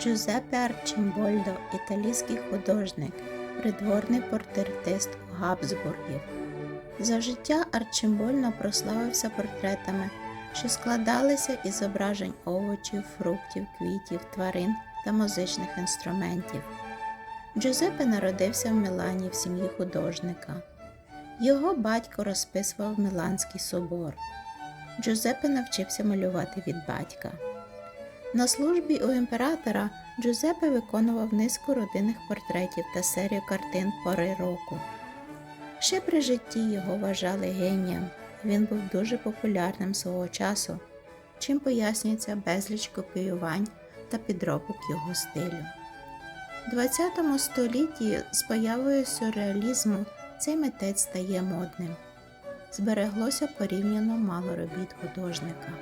Джузеппе Арчимбольдо – італійський художник, придворний портретист Габсбургів. За життя Арчимбольдо прославився портретами, що складалися із зображень овочів, фруктів, квітів, тварин та музичних інструментів. Джузеппе народився в Мілані в сім'ї художника. Його батько розписував Міланський собор. Джузеппе навчився малювати від батька. На службі у імператора Джузеппе виконував низку родинних портретів та серію картин пори року. Ще при житті його вважали генієм. Він був дуже популярним свого часу, чим пояснюється безліч копіювань та підробок його стилю. У ХХ столітті з появою сюрреалізму цей митець стає модним. Збереглося порівняно мало робіт художника.